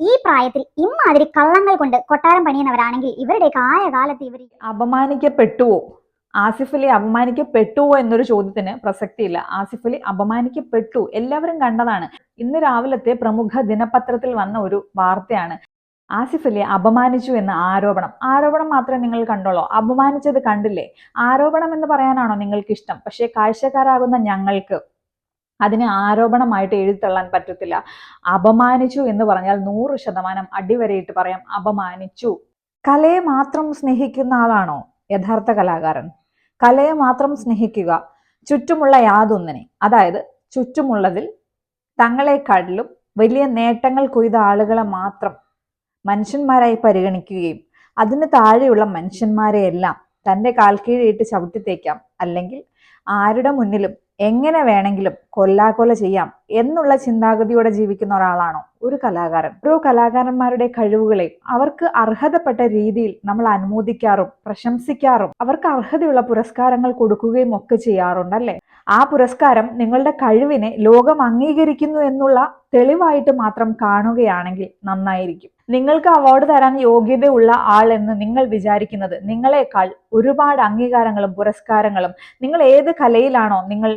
ഈ പ്രായത്തിൽ ഇമ്മാതിരി കള്ളങ്ങൾ കൊണ്ട് കൊട്ടാരം പണിയുന്നവരാണെങ്കിൽ ഇവരുടെ കാലത്ത് ഇവർ അപമാനിക്കപ്പെട്ടുവോ? ആസിഫ് അലി അപമാനിക്കപ്പെട്ടുവോ എന്നൊരു ചോദ്യത്തിന് പ്രസക്തിയില്ല. ആസിഫ് അലി അപമാനിക്കപ്പെട്ടു. എല്ലാവരും കണ്ടതാണ്. ഇന്ന് രാവിലത്തെ പ്രമുഖ ദിനപത്രത്തിൽ വന്ന ഒരു വാർത്തയാണ്. ആസിഫ് അലിയെ അപമാനിച്ചു എന്ന ആരോപണം. ആരോപണം മാത്രമേ നിങ്ങൾ കണ്ടോളൂ അപമാനിച്ചത് കണ്ടില്ലേ? ആരോപണം എന്ന് പറയാനാണോ നിങ്ങൾക്ക് ഇഷ്ടം പക്ഷേ കാഴ്ചക്കാരാകുന്ന ഞങ്ങൾക്ക് അതിനെ ആരോപണമായിട്ട് എഴുതിത്തള്ളാൻ പറ്റത്തില്ല. അപമാനിച്ചു എന്ന് പറഞ്ഞാൽ നൂറ് ശതമാനം അടിവരയിട്ട് പറയാം അപമാനിച്ചു. കലയെ മാത്രം സ്നേഹിക്കുന്ന ആളാണോ യഥാർത്ഥ കലാകാരൻ? കലയെ മാത്രം സ്നേഹിക്കുക ചുറ്റുമുള്ള യാതൊന്നിനെ അതായത് ചുറ്റുമുള്ളതിൽ തങ്ങളെക്കാട്ടിലും വലിയ നേട്ടങ്ങൾ കൊയ്ത ആളുകളെ മാത്രം മനുഷ്യന്മാരായി പരിഗണിക്കുകയും അതിന് താഴെയുള്ള മനുഷ്യന്മാരെയെല്ലാം തന്റെ കാൽക്കീഴിട്ട് ചവിട്ടിത്തേക്കാം അല്ലെങ്കിൽ ആരുടെ മുന്നിലും എങ്ങനെ വേണമെങ്കിലും കൊല്ലാക്കൊല ചെയ്യാം എന്നുള്ള ചിന്താഗതിയോടെ ജീവിക്കുന്ന ഒരാളാണോ ഒരു കലാകാരൻ. ഓരോ കലാകാരന്മാരുടെ കഴിവുകളെ അവർക്ക് അർഹതപ്പെട്ട രീതിയിൽ നമ്മൾ അനുമോദിക്കാറും പ്രശംസിക്കാറും അവർക്ക് അർഹതയുള്ള പുരസ്കാരങ്ങൾ കൊടുക്കുകയും ഒക്കെ ചെയ്യാറുണ്ട് അല്ലേ ആ പുരസ്കാരം നിങ്ങളുടെ കഴിവിനെ ലോകം അംഗീകരിക്കുന്നു എന്നുള്ള തെളിവായിട്ട് മാത്രം കാണുകയാണെങ്കിൽ നന്നായിരിക്കും. നിങ്ങൾക്ക് അവാർഡ് തരാൻ യോഗ്യതയുള്ള ആൾ എന്ന് നിങ്ങൾ വിചാരിക്കുന്നത്. നിങ്ങളെക്കാൾ ഒരുപാട് അംഗീകാരങ്ങളും പുരസ്കാരങ്ങളും നിങ്ങൾ ഏത് കലയിലാണോ നിങ്ങൾ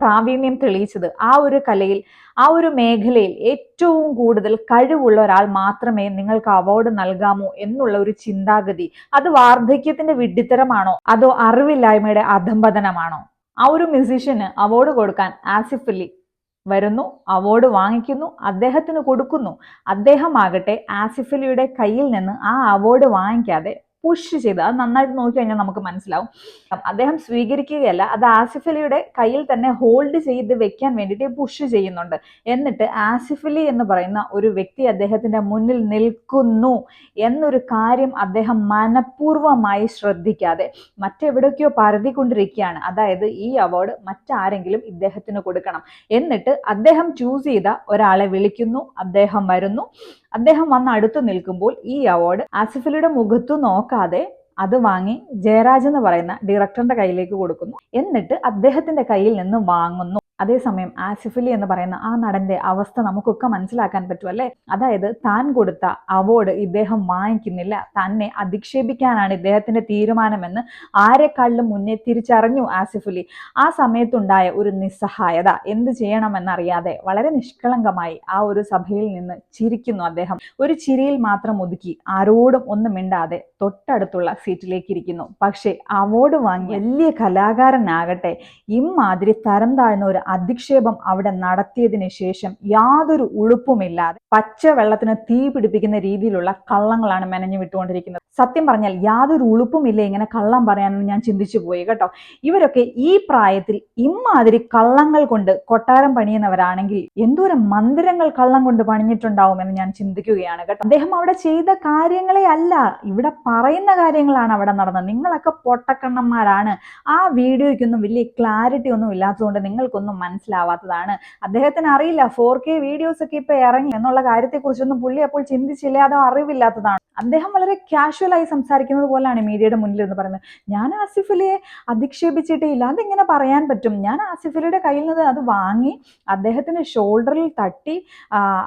പ്രാവീണ്യം തെളിയിച്ചത് ആ ഒരു കലയിൽ ആ ഒരു മേഖലയിൽ ഏറ്റവും കൂടുതൽ കഴിവുള്ള ഒരാൾ മാത്രമേ നിങ്ങൾക്ക് അവാർഡ് നൽകാമോ എന്നുള്ള ഒരു ചിന്താഗതി അത് വാർദ്ധക്യത്തിന്റെ വിഡ്ഢിത്തരമാണോ അതോ അറിവില്ലായ്മയുടെ അധംപതനമാണോ? ആ ഒരു മ്യൂസീഷ്യന് അവാർഡ് കൊടുക്കാൻ ആസിഫ് അലി വരുന്നു അവാർഡ് വാങ്ങിക്കുന്നു അദ്ദേഹത്തിന് കൊടുക്കുന്നു. അദ്ദേഹമാകട്ടെ ആസിഫലിയുടെ കയ്യിൽ നിന്ന് ആ അവാർഡ് വാങ്ങിക്കാതെ പുഷ് ചെയ്ത് അത് നന്നായിട്ട് നോക്കി കഴിഞ്ഞാൽ നമുക്ക് മനസ്സിലാവും. അദ്ദേഹം സ്വീകരിക്കുകയല്ല അത് ആസിഫ് അലിയുടെ കയ്യിൽ തന്നെ ഹോൾഡ് ചെയ്ത് വെക്കാൻ വേണ്ടിയിട്ട് പുഷ് ചെയ്യുന്നുണ്ട്. എന്നിട്ട് ആസിഫ് അലി എന്ന് പറയുന്ന ഒരു വ്യക്തി അദ്ദേഹത്തിന്റെ മുന്നിൽ നിൽക്കുന്നു എന്നൊരു കാര്യം അദ്ദേഹം മനഃപൂർവമായി ശ്രദ്ധിക്കാതെ മറ്റെവിടേക്കോ പരതിക്കൊണ്ടിരിക്കുകയാണ്. അതായത് ഈ അവാർഡ് മറ്റാരെങ്കിലും ഇദ്ദേഹത്തിന് കൊടുക്കണം. എന്നിട്ട് അദ്ദേഹം ചൂസ് ചെയ്ത ഒരാളെ വിളിക്കുന്നു അദ്ദേഹം വരുന്നു. അദ്ദേഹം വന്ന് അടുത്തു നിൽക്കുമ്പോൾ ഈ അവാർഡ് ആസിഫലിയുടെ മുഖത്തു നോക്കാതെ അത് വാങ്ങി ജയരാജ് എന്ന് പറയുന്ന ഡയറക്ടറിന്റെ കയ്യിലേക്ക് കൊടുക്കുന്നു. എന്നിട്ട് അദ്ദേഹത്തിന്റെ കയ്യിൽ നിന്ന് വാങ്ങുന്നു. അതേസമയം ആസിഫലി എന്ന് പറയുന്ന ആ നടന്റെ അവസ്ഥ നമുക്കൊക്കെ മനസ്സിലാക്കാൻ പറ്റും അല്ലേ അതായത് താൻ കൊടുത്ത അവാർഡ് ഇദ്ദേഹം വാങ്ങിക്കുന്നില്ല. തന്നെ അധിക്ഷേപിക്കാനാണ് ഇദ്ദേഹത്തിന്റെ തീരുമാനമെന്ന് ആരെക്കാളിലും മുന്നേ തിരിച്ചറിഞ്ഞു ആസിഫലി. ആ സമയത്തുണ്ടായ ഒരു നിസ്സഹായത എന്ത് ചെയ്യണമെന്നറിയാതെ വളരെ നിഷ്കളങ്കമായി ആ ഒരു സഭയിൽ നിന്ന് ചിരിക്കുന്നു അദ്ദേഹം. ഒരു ചിരിയിൽ മാത്രം ഒതുക്കി ആരോടും ഒന്നും മിണ്ടാതെ തൊട്ടടുത്തുള്ള സീറ്റിലേക്ക് ഇരിക്കുന്നു പക്ഷേ അവാർഡ് വാങ്ങി വലിയ കലാകാരനാകട്ടെ ഇമാതിരി തരം താഴ്ന്ന ഒരു അധിക്ഷേപം അവിടെ നടത്തിയതിന് ശേഷം യാതൊരു ഉളുപ്പുമില്ലാതെ പച്ച വെള്ളത്തിന് തീ പിടിപ്പിക്കുന്ന രീതിയിലുള്ള കള്ളങ്ങളാണ് മെനഞ്ഞു വിട്ടുകൊണ്ടിരിക്കുന്നത്. സത്യം പറഞ്ഞാൽ യാതൊരു ഉളുപ്പുമില്ല ഇങ്ങനെ കള്ളം പറയാനെന്ന് ഞാൻ ചിന്തിച്ചു പോയി കേട്ടോ. ഇവരൊക്കെ ഈ പ്രായത്തിൽ ഇമ്മാതിരി കള്ളങ്ങൾ കൊണ്ട് കൊട്ടാരം പണിയുന്നവരാണെങ്കിൽ എന്തോരം മന്ദിരങ്ങൾ കള്ളം കൊണ്ട് പണിഞ്ഞിട്ടുണ്ടാവും എന്ന് ഞാൻ ചിന്തിക്കുകയാണ് കേട്ടോ. അദ്ദേഹം അവിടെ ചെയ്ത കാര്യങ്ങളെ അല്ല ഇവിടെ പറയുന്ന കാര്യങ്ങളാണ് അവിടെ നടന്നത്. നിങ്ങളൊക്കെ പൊട്ടക്കണ്ണന്മാരാണ്. ആ വീഡിയോയ്ക്കൊന്നും വലിയ ക്ലാരിറ്റി ഒന്നും ഇല്ലാത്തതുകൊണ്ട് നിങ്ങൾക്കൊന്നും മനസ്സിലാവാത്തതാണ്. അദ്ദേഹത്തിന് അറിയില്ല ഫോർ കെ വീഡിയോസ് ഒക്കെ ഇപ്പൊ ഇറങ്ങി എന്നുള്ള കാര്യത്തെക്കുറിച്ചൊന്നും പുള്ളി അപ്പോൾ ചിന്തിച്ചില്ല അതോ അറിവില്ലാത്തതാണ്. അദ്ദേഹം വളരെ കാഷ്വലായി സംസാരിക്കുന്നത് പോലെയാണ് മീഡിയയുടെ മുന്നിൽ എന്ന് പറയുന്നത്. ഞാൻ ആസിഫലിയെ അധിക്ഷേപിച്ചിട്ടേ ഇല്ല അതെങ്ങനെ പറയാൻ പറ്റും? ഞാൻ ആസിഫിലയുടെ കയ്യിൽ നിന്ന് അത് വാങ്ങി അദ്ദേഹത്തിന്റെ ഷോൾഡറിൽ തട്ടി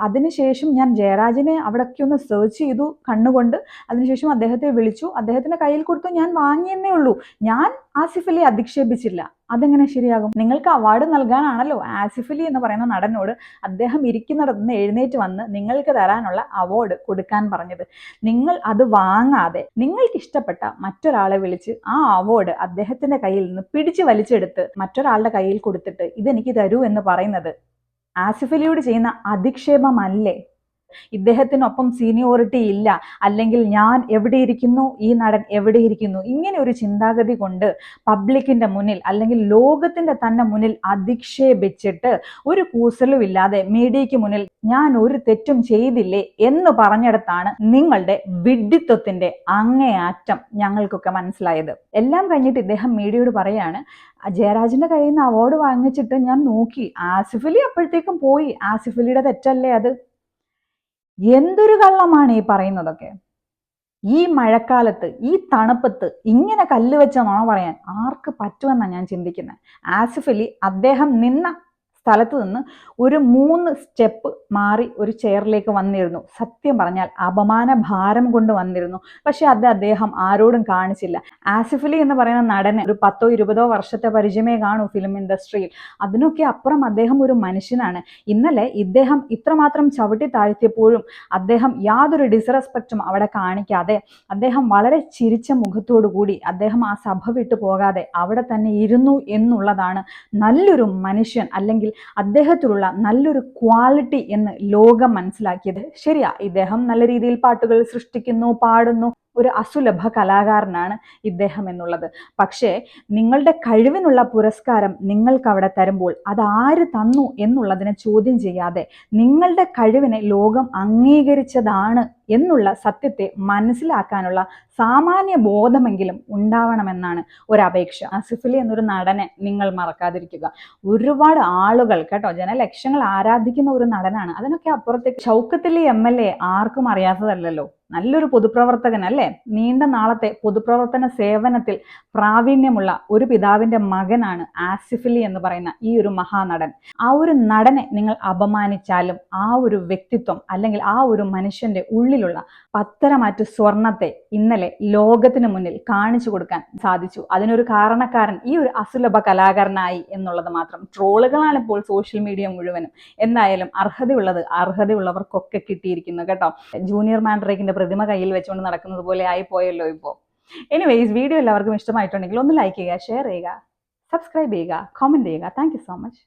അതിനുശേഷം ഞാൻ ജയരാജിനെ അവിടെയൊക്കെ ഒന്ന് സെർച്ച് ചെയ്തു കണ്ണുകൊണ്ട്. അതിനുശേഷം അദ്ദേഹത്തെ വിളിച്ചു. അദ്ദേഹത്തിന്റെ കയ്യിൽ കൊടുത്തു ഞാൻ വാങ്ങിയെന്നേ ഉള്ളൂ. ഞാൻ ആസിഫ് അലി അധിക്ഷേപിച്ചില്ല. അതെങ്ങനെ ശരിയാകും? നിങ്ങൾക്ക് അവാർഡ് നൽകാനാണല്ലോ. ആസിഫ് അലി എന്ന് പറയുന്ന നടനോട് അദ്ദേഹം ഇരിക്കുന്നിടത്ത് നിന്ന് എഴുന്നേറ്റ് വന്ന് നിങ്ങൾക്ക് തരാനുള്ള അവാർഡ് കൊടുക്കാൻ പറഞ്ഞത്. നിങ്ങൾ അത് വാങ്ങാതെ നിങ്ങൾക്ക് ഇഷ്ടപ്പെട്ട മറ്റൊരാളെ വിളിച്ച് ആ അവാർഡ് അദ്ദേഹത്തിന്റെ കയ്യിൽ നിന്ന് പിടിച്ചു വലിച്ചെടുത്ത് മറ്റൊരാളുടെ കയ്യിൽ കൊടുത്തിട്ട് ഇതെനിക്ക് തരൂ എന്ന് പറയുന്നത് ആസിഫലിയോട് ചെയ്യുന്ന അധിക്ഷേപമല്ലേ? ഇദ്ദേഹത്തിനൊപ്പം സീനിയോറിറ്റി ഇല്ല. അല്ലെങ്കിൽ ഞാൻ എവിടെ ഇരിക്കുന്നു? ഈ നടൻ എവിടെ ഇരിക്കുന്നു? ഇങ്ങനെ ഒരു ചിന്താഗതി കൊണ്ട് പബ്ലിക്കിന്റെ മുന്നിൽ അല്ലെങ്കിൽ ലോകത്തിന്റെ തന്നെ മുന്നിൽ അധിക്ഷേപിച്ചിട്ട് ഒരു കൂസലും ഇല്ലാതെ മീഡിയയ്ക്ക് മുന്നിൽ ഞാൻ ഒരു തെറ്റും ചെയ്തില്ലേ എന്ന് പറഞ്ഞെടുത്താണ് നിങ്ങളുടെ വിഡിത്വത്തിന്റെ അങ്ങേയറ്റം ഞങ്ങൾക്കൊക്കെ മനസ്സിലായത്. എല്ലാം കഴിഞ്ഞിട്ട് ഇദ്ദേഹം മീഡിയയോട് പറയാണ് ജയരാജിന്റെ കയ്യിൽ നിന്ന് അവാർഡ് വാങ്ങിച്ചിട്ട് ഞാൻ നോക്കി. ആസിഫലി അപ്പോഴത്തേക്കും പോയി. ആസിഫലിയുടെ തെറ്റല്ലേ അത്? എന്തൊരു കള്ളമാണ് ഈ പറയുന്നതൊക്കെ? ഈ മഴക്കാലത്ത് ഈ തണുപ്പത്ത് ഇങ്ങനെ കല്ല് വെച്ച നുണ പറയാൻ ആർക്ക് പറ്റുമെന്നാണ് ഞാൻ ചിന്തിക്കുന്നത് ആസിഫലി അദ്ദേഹം നിന്ന സ്ഥലത്ത് നിന്ന് ഒരു മൂന്ന് സ്റ്റെപ്പ് മാറി ഒരു ചെയറിലേക്ക് വന്നിരുന്നു. സത്യം പറഞ്ഞാൽ അപമാന ഭാരം കൊണ്ട് വന്നിരുന്നു. പക്ഷെ അത് അദ്ദേഹം ആരോടും കാണിച്ചില്ല. ആസിഫലി എന്ന് പറയുന്ന നടന് ഒരു പത്തോ ഇരുപതോ വർഷത്തെ പരിചയമേ കാണൂ ഫിലിം ഇൻഡസ്ട്രിയിൽ അതിനൊക്കെ അപ്പുറം അദ്ദേഹം ഒരു മനുഷ്യനാണ്. ഇന്നലെ ഇദ്ദേഹം ഇത്രമാത്രം ചവിട്ടി താഴ്ത്തിയപ്പോഴും അദ്ദേഹം യാതൊരു ഡിസ്റെസ്പെക്റ്റും അവിടെ കാണിക്കാതെ അദ്ദേഹം വളരെ ചിരിച്ച മുഖത്തോടു കൂടി അദ്ദേഹം ആ സഭ വിട്ടു പോകാതെ അവിടെ തന്നെ ഇരുന്നു എന്നുള്ളതാണ് നല്ലൊരു മനുഷ്യൻ അല്ലെങ്കിൽ അദ്ദേഹത്തിലുള്ള നല്ലൊരു ക്വാളിറ്റി എന്ന് ലോകം മനസ്സിലാക്കിയത്. ശരിയാ ഇദ്ദേഹം നല്ല രീതിയിൽ പാട്ടുകൾ സൃഷ്ടിക്കുന്നു പാടുന്നു. ഒരു അസുലഭ കലാകാരനാണ് ഇദ്ദേഹം എന്നുള്ളത്. പക്ഷേ നിങ്ങളുടെ കഴിവിനുള്ള പുരസ്കാരം നിങ്ങൾക്ക് അവിടെ തരുമ്പോൾ അത് ആര് തന്നു എന്നുള്ളതിനെ ചോദ്യം ചെയ്യാതെ നിങ്ങളുടെ കഴിവിനെ ലോകം അംഗീകരിച്ചതാണ് എന്നുള്ള സത്യത്തെ മനസ്സിലാക്കാനുള്ള സാമാന്യ ബോധമെങ്കിലും ഉണ്ടാവണമെന്നാണ് ഒരപേക്ഷ. ആസിഫലി എന്നൊരു നടനെ നിങ്ങൾ മറക്കാതിരിക്കുക. ഒരുപാട് ആളുകൾ കേട്ടോ ജനലക്ഷങ്ങൾ ആരാധിക്കുന്ന ഒരു നടനാണ്. അതിനൊക്കെ അപ്പുറത്തേക്ക്. ചൗക്കത്തിലെ എം എൽ എ ആർക്കും അറിയാത്തതല്ലല്ലോ. നല്ലൊരു പൊതുപ്രവർത്തകൻ അല്ലേ നീണ്ട നാളത്തെ പൊതുപ്രവർത്തന സേവനത്തിൽ പ്രാവീണ്യമുള്ള ഒരു പിതാവിന്റെ മകനാണ് ആസിഫലി എന്ന് പറയുന്ന ഈ ഒരു മഹാനടൻ. ആ ഒരു നടനെ നിങ്ങൾ അപമാനിച്ചാലും ആ ഒരു വ്യക്തിത്വം അല്ലെങ്കിൽ ആ ഒരു മനുഷ്യന്റെ ഉള്ളിലുള്ള പത്തരമാറ്റു സ്വർണത്തെ ഇന്നലെ ലോകത്തിന് മുന്നിൽ കാണിച്ചു കൊടുക്കാൻ സാധിച്ചു. അതിനൊരു കാരണക്കാരൻ ഈ ഒരു അസുലഭ കലാകാരനായി എന്നുള്ളത് മാത്രം. ട്രോളുകളാണ് ഇപ്പോൾ സോഷ്യൽ മീഡിയ മുഴുവനും. എന്തായാലും അർഹതയുള്ളത് അർഹതയുള്ളവർക്കൊക്കെ കിട്ടിയിരിക്കുന്നു കേട്ടോ. ജൂനിയർ മാൻഡ്രേക്കിന്റെ പ്രതിമ കയ്യിൽ വെച്ചുകൊണ്ട് നടക്കുന്നത് പോലെ ആയി പോയല്ലോ ഇപ്പോൾ എനിവേസ് വീഡിയോ എല്ലാവർക്കും ഇഷ്ടമായിട്ടുണ്ടെങ്കിൽ ഒന്ന് ലൈക്ക് ചെയ്യുക ഷെയർ ചെയ്യുക സബ്സ്ക്രൈബ് ചെയ്യുക കോമെന്റ് ചെയ്യുക. Thank so much